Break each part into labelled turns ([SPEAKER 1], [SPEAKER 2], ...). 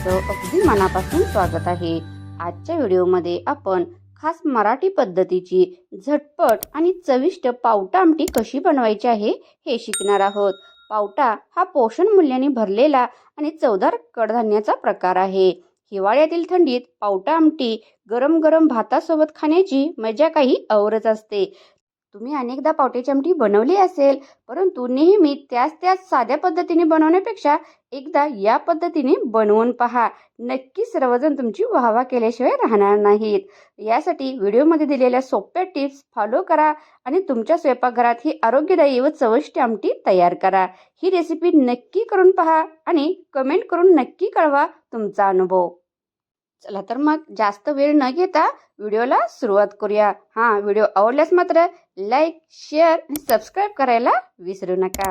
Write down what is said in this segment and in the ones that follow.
[SPEAKER 1] तुमचं अगदी मनापासून स्वागत आहे. आजच्या व्हिडिओमध्ये आपण खास मराठी पद्धतीची झटपट आणि चविष्ट पावटा आमटी कशी बनवायची आहे हे शिकणार आहोत. पावटा हा पोषण मूल्याने भरलेला आणि चवदार कडधान्याचा प्रकार आहे. हिवाळ्यातील थंडीत पावटा आमटी गरम गरम भातासोबत खाण्याची मजा काही औरच असते. तुम्ही अनेकदा पावट्याची चमटी बनवली असेल परंतु नेहमी त्याच त्याच साध्या पद्धतीने बनवण्यापेक्षा एकदा या पद्धतीने बनवून पहा. नक्की सर्वजण तुमची वाहवा केल्याशिवाय राहणार नाहीत. यासाठी व्हिडिओमध्ये दिलेल्या सोप्या टिप्स फॉलो करा आणि तुमच्या स्वयंपाकघरात ही आरोग्यदायी व चविष्ट आमटी तयार करा. ही रेसिपी नक्की करून पहा आणि कमेंट करून नक्की कळवा तुमचा अनुभव. चला तर मग जास्त वेळ न घेता व्हिडिओला सुरुवात करूया. हां व्हिडिओ आवडल्यास मात्र लाईक शेअर आणि सबस्क्राईब करायला विसरू नका.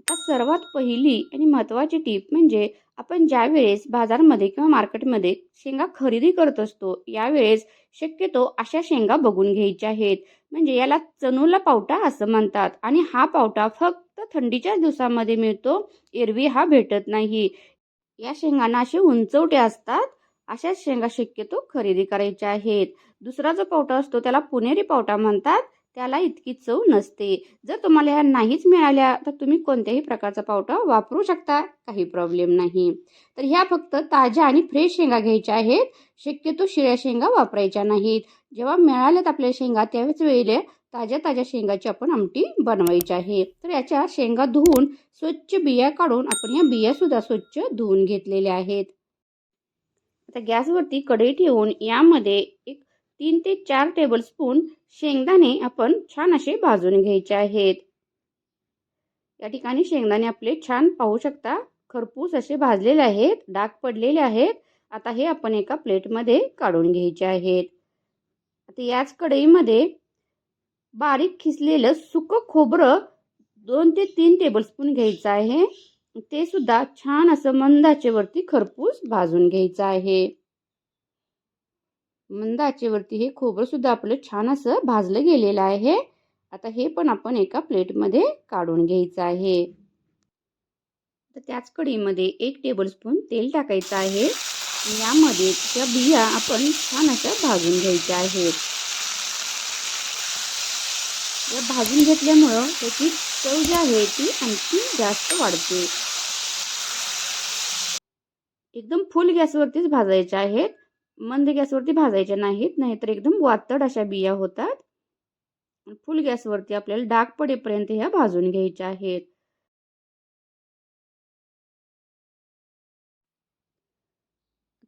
[SPEAKER 1] आता सर्वात पहिली आणि महत्त्वाची टीप म्हणजे आपण ज्या वेळेस बाजारमध्ये किंवा मार्केटमध्ये शेंगा खरेदी करत असतो यावेळेस शक्यतो अशा शेंगा बघून घ्यायच्या आहेत. म्हणजे याला चणूला पावटा असं म्हणतात आणि हा पावटा फक्त थंडीच्या दिवसामध्ये मिळतो एरवी हा भेटत नाही. या शेंगांना असे उंचवटे असतात. अशाच शेंगा शक्यतो खरेदी करायच्या आहेत. दुसरा जो पावटा असतो त्याला पुणेरी पावटा म्हणतात. त्याला इतकी चव नसते. जर तुम्हाला ह्या नाहीच मिळाल्या तर तुम्ही कोणत्याही प्रकारचा पावटा वापरू शकता. काही प्रॉब्लेम नाही. तर ह्या फक्त ताज्या आणि फ्रेश शेंगा घ्यायच्या आहेत. शक्यतो शिळ्या शेंगा वापरायच्या नाहीत. जेव्हा मिळाल्यात आपल्या शेंगा त्यावेळेस वेळेला ताज्या ताज्या शेंगाची आपण आमटी बनवायची आहे. तर याच्या शेंगा धुवून स्वच्छ बिया काढून आपण या बियासुद्धा स्वच्छ धुवून घेतलेल्या आहेत. आता गॅसवरती कढई ठेवून यामध्ये एक तीन ते चार टेबलस्पून शेंगदाणे आपण छान असे भाजून घ्यायचे आहेत. या ठिकाणी शेंगदाणे आपले छान पाहू शकता. खरपूस असे भाजलेले आहेत डाग पडलेले आहेत. आता हे आपण एका प्लेटमध्ये काढून घ्यायचे आहेत. आता याच कढईमध्ये बारीक खिसलेलं सुकं खोबरं दोन ते तीन टेबलस्पून घ्यायचं आहे. ते सुद्धा छान असं मंद खरपूस भाजून घ्यायचं आहे. मंद हे खोबरं सुद्धा आपलं छान असं भाजलं गेलेलं आहे. आता हे पण आपण एका प्लेटमध्ये काढून घ्यायचं आहे. तर त्याच कढीमध्ये एक टेबलस्पून तेल टाकायचं आहे. यामध्ये त्या बिया आपण छान अशा भाजून घ्यायच्या आहेत. या भाजून घेतल्यामुळं त्याची चव जी आहे ती आणखी जास्त वाढते. एकदम फुल गॅसवरतीच भाजायच्या आहेत. मंद गॅसवरती भाजायच्या नाहीत नाहीतर एकदम वातड अशा बिया होतात. फुल गॅसवरती आपल्याला डाग पडेपर्यंत ह्या भाजून घ्यायच्या आहेत.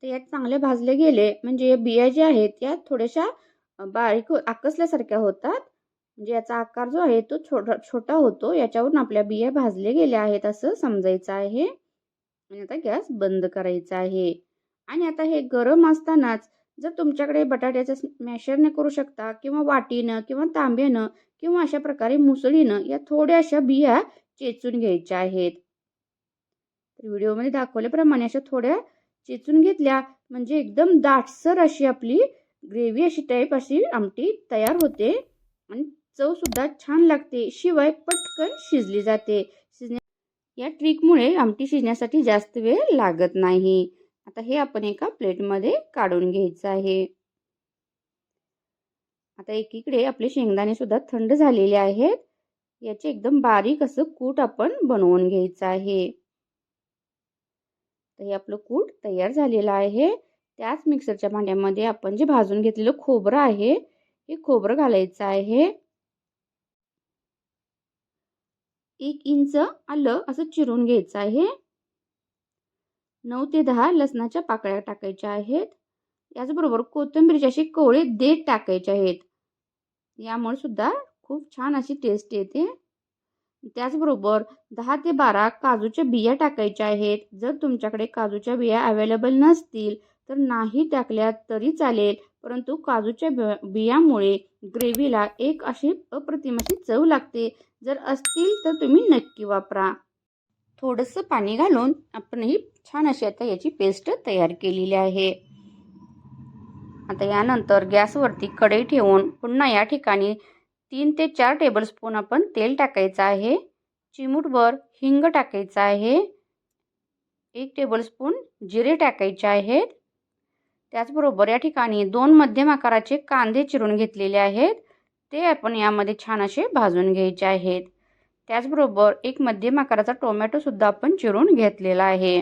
[SPEAKER 1] यात चांगले भाजले गेले म्हणजे या बिया ज्या आहेत त्या थोड्याशा बारीक आकसल्यासारख्या होतात. म्हणजे याचा आकार जो आहे तो छोटा छोटा होतो. याच्यावरून आपल्या बिया भाजले गेल्या आहेत असं समजायचं आहे. आणि आता गॅस बंद करायचा आहे. आणि आता हे गरम असतानाच जर तुमच्याकडे बटाट्याचं मॅशरने करू शकता किंवा वाटीनं किंवा तांब्यानं किंवा अशा प्रकारे मुसळीनं या थोड्याशा बिया चेचून घ्यायच्या आहेत. तर व्हिडिओमध्ये दाखवल्याप्रमाणे अशा थोड्या चेचून घेतल्या म्हणजे एकदम दाटसर अशी आपली ग्रेव्ही अशी टाईप अशी आमटी तयार होते. आणि चव सुद्धा छान लागते. शिवाय पटकन शिजली जाते. शिजण्या या ट्रिकमुळे आमटी शिजण्यासाठी जास्त वेळ लागत नाही. आता हे आपण एका प्लेटमध्ये काढून घ्यायचं आहे. आता एकीकडे आपले शेंगदाणे सुद्धा थंड झालेले आहेत. याचे एकदम बारीक असं कूट आपण बनवून घ्यायचं आहे. तर हे आपलं कूट तयार झालेलं आहे. त्याच मिक्सरच्या भांड्यामध्ये आपण जे भाजून घेतलेलं खोबरं आहे हे खोबरं घालायचं आहे. एक इंच आलं असं चिरून घ्यायचं आहे. नऊ ते दहा लसणाच्या पाकळ्या टाकायच्या आहेत. याचबरोबर कोथिंबीरचे असे कोवळे देठ टाकायचे आहेत. यामुळे सुद्धा खूप छान अशी टेस्ट येते. त्याचबरोबर दहा ते बारा काजूच्या बिया टाकायच्या आहेत. जर तुमच्याकडे काजूच्या बिया अवेलेबल नसतील तर नाही टाकल्या तरी चालेल. परंतु काजूच्या बियामुळे ग्रेव्हीला एक अशी अप्रतिम अशी चव लागते. जर असतील तर तुम्ही नक्की वापरा. थोडंसं पाणी घालून आपण ही छान अशी आता याची पेस्ट तयार केलेली आहे. आता यानंतर गॅसवरती कढई ठेवून पुन्हा या ठिकाणी तीन ते चार टेबलस्पून आपण तेल टाकायचं आहे. चिमूटभर हिंग टाकायचं आहे. एक टेबलस्पून जिरे टाकायचे आहेत. त्याचबरोबर या ठिकाणी दोन मध्यम आकाराचे कांदे चिरून घेतलेले आहेत. ते आपण यामध्ये छान असे भाजून घ्यायचे आहेत. त्याचबरोबर एक मध्यम आकाराचा टोमॅटोसुद्धा आपण चिरून घेतलेला आहे.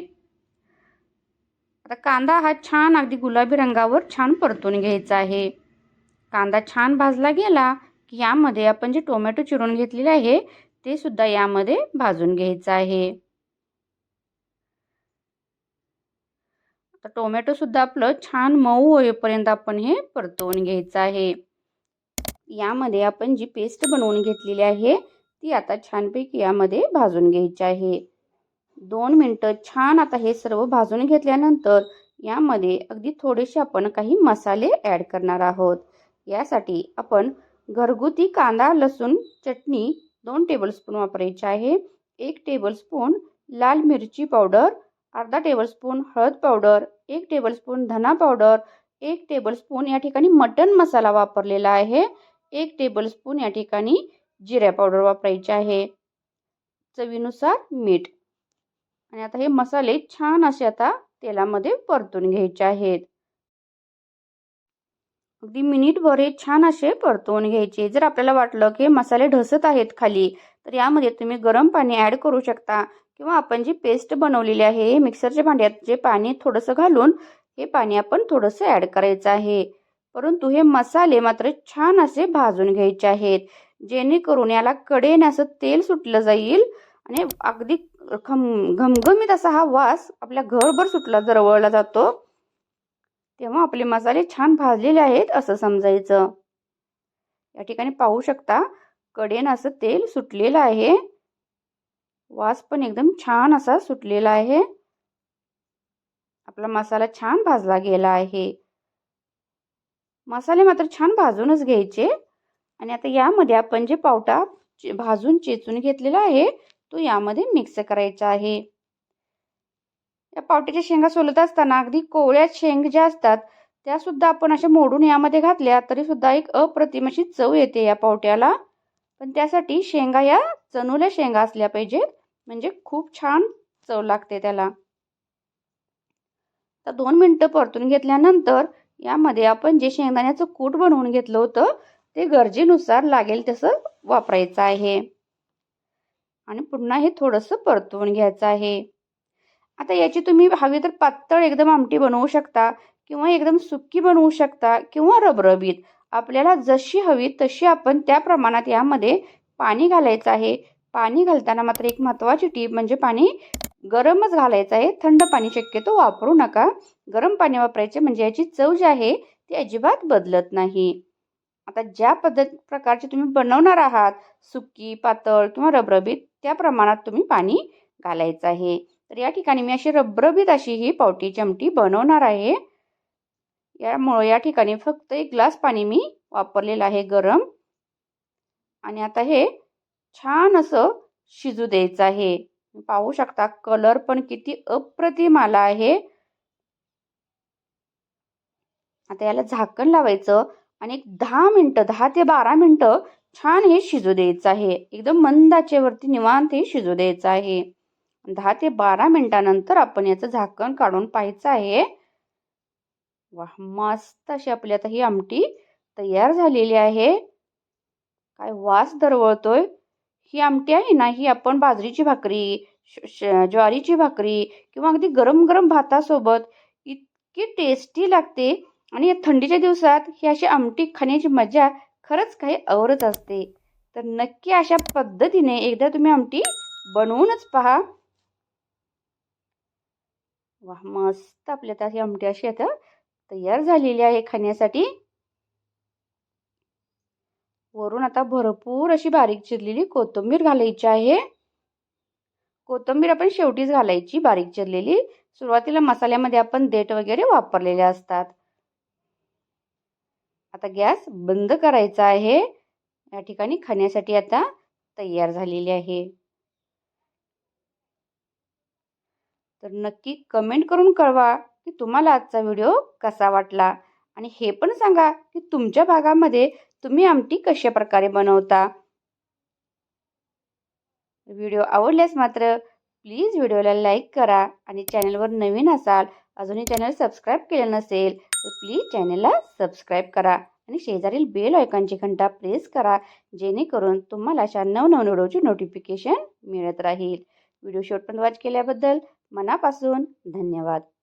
[SPEAKER 1] आता कांदा हा छान अगदी गुलाबी रंगावर छान परतून घ्यायचा आहे. कांदा छान भाजला गेला की यामध्ये आपण जे टोमॅटो चिरून घेतलेले आहे ते सुद्धा यामध्ये भाजून घ्यायचं आहे. आता टोमॅटोसुद्धा आपलं छान मऊ होईपर्यंत आपण हे परतवून घ्यायचं आहे. यामध्ये आपण जी पेस्ट बनवून घेतलेली आहे ती आता छानपैकी यामध्ये भाजून घ्यायची आहे. दोन मिनटं छान आता हे सर्व भाजून घेतल्यानंतर यामध्ये अगदी थोडेसे आपण काही मसाले ॲड करणार आहोत. यासाठी आपण घरगुती कांदा लसूण चटणी दोन टेबलस्पून वापरायची आहे. एक टेबलस्पून लाल मिरची पावडर अर्धा टेबलस्पून हळद पावडर एक टेबलस्पून धना पावडर एक टेबलस्पून या ठिकाणी मटन मसाला वापरलेला आहे. एक टेबलस्पून या ठिकाणी जिऱ्या पावडर वापरायची आहे. चवीनुसार मीठ. आणि आता हे मसाले छान असे आता तेलामध्ये परतून घ्यायचे आहेत. अगदी मिनिटभर हे छान असे परतवून घ्यायचे. जर आपल्याला वाटलं की मसाले ढसत आहेत खाली तर यामध्ये तुम्ही गरम पाणी ॲड करू शकता. किंवा आपण जी पेस्ट बनवलेली आहे हे मिक्सरच्या भांड्यात जे पाणी थोडंसं घालून हे पाणी आपण थोडंसं ॲड करायचं आहे. परंतु हे मसाले मात्र छान असे भाजून घ्यायचे आहेत जेणेकरून याला कडेने असं तेल सुटलं जाईल आणि अगदी खम घमघमीत असा हा वास आपल्या घरभर सुटला जरवळला जातो. तेव्हा आपले मसाले छान भाजलेले आहेत असं समजायचं. या ठिकाणी पाहू शकता कडेन असं तेल सुटलेलं आहे. वास पण एकदम छान असा सुटलेला आहे. आपला मसाला छान भाजला गेला आहे. मसाले मात्र छान भाजूनच घ्यायचे. आणि आता यामध्ये आपण जे पावटा भाजून चेचून घेतलेला आहे तो यामध्ये मिक्स करायचा आहे. या पावट्याच्या शेंगा सोलत असताना अगदी कोवळ्या शेंग ज्या असतात त्या सुद्धा आपण अशा मोडून यामध्ये घातल्या तरी सुद्धा एक अप्रतिम अशी चव येते या पावट्याला. पण त्यासाठी शेंगा या चणूल्या शेंगा असल्या पाहिजेत. म्हणजे खूप छान चव लागते त्याला. तर दोन मिनटं परतून घेतल्यानंतर यामध्ये आपण जे शेंगदाण्याचं कूट बनवून घेतलं होतं ते गरजेनुसार लागेल तसं वापरायचं आहे. आणि पुन्हा हे थोडंसं परतवून घ्यायचं आहे. आता याची तुम्ही हवी तर पातळ एकदम आमटी बनवू शकता किंवा एकदम सुक्की बनवू शकता किंवा रबरबीत. आपल्याला जशी हवी तशी आपण त्या प्रमाणात यामध्ये पाणी घालायचं आहे. पाणी घालताना मात्र एक महत्त्वाची टीप म्हणजे पाणी गरमच घालायचं आहे. थंड पाणी शक्यतो वापरू नका. गरम पाणी वापरायचे म्हणजे याची चव जी आहे ती अजिबात बदलत नाही. आता ज्या पद्धत प्रकारचे तुम्ही बनवणार आहात सुकी पातळ किंवा रबरबीत त्या प्रमाणात तुम्ही पाणी घालायचं आहे. तर या ठिकाणी मी अशी रबरबीत अशी ही पावटी चमटी बनवणार आहे. यामुळे या ठिकाणी फक्त एक ग्लास पाणी मी वापरलेलं आहे गरम. आणि आता हे छान असं शिजू द्यायचं आहे. पाहू शकता कलर पण किती अप्रतिम आला आहे. आता याला झाकण लावायचं आणि एक दहा मिनटं दहा ते बारा मिनटं छान हे शिजू द्यायचं आहे. एकदम मंदाचेवरती निवांत हे शिजू द्यायचं आहे. दहा ते बारा मिनिटानंतर आपण याचं झाकण काढून पाहायचं आहे. वा मस्त अशी आपली आता ही आमटी तयार झालेली आहे. काय वास दरवळतोय. ही आमटी आहे ना ही आपण बाजरीची भाकरी ज्वारीची भाकरी किंवा अगदी गरम गरम भातासोबत इतकी टेस्टी लागते आणि या थंडीच्या दिवसात ही अशी आमटी खाण्याची मजा खरंच काही औरच असते. तर नक्की अशा पद्धतीने एकदा तुम्ही आमटी बनवूनच पहा. वा मस्त आपल्या आता ही आमटी अशी आता तयार झालेली आहे खाण्यासाठी. वरून आता भरपूर अशी बारीक चिरलेली कोथिंबीर घालायची आहे. कोथिंबीर आपण शेवटीच घालायची बारीक चिरलेली. सुरुवातीला मसाल्यामध्ये आपण देठ वगैरे वापरलेले असतात. आता गॅस बंद करायचा आहे. या ठिकाणी खाण्यासाठी आता तयार झालेली आहे. तर नक्की कमेंट करून कळवा. की तुम्हाला आजचा व्हिडिओ कसा वाटला? आणि हे पण सांगा की तुमच्या भागामध्ये तुम्ही आमटी कशा प्रकारे बनवता? व्हिडिओ आवडल्यास मात्र प्लीज व्हिडिओला लाईक करा आणि चॅनलवर नवीन असाल अजूनही चॅनल सबस्क्राईब केलं नसेल तर प्लीज चॅनलला सबस्क्राईब करा आणि शेजारील बेल आयकॉनची घंटा प्रेस करा जेणेकरून तुम्हाला अशा नवनव व्हिडिओची नोटिफिकेशन मिळत राहील. व्हिडिओ शेवटपर्यंत वॉच केल्याबद्दल मनापासून धन्यवाद.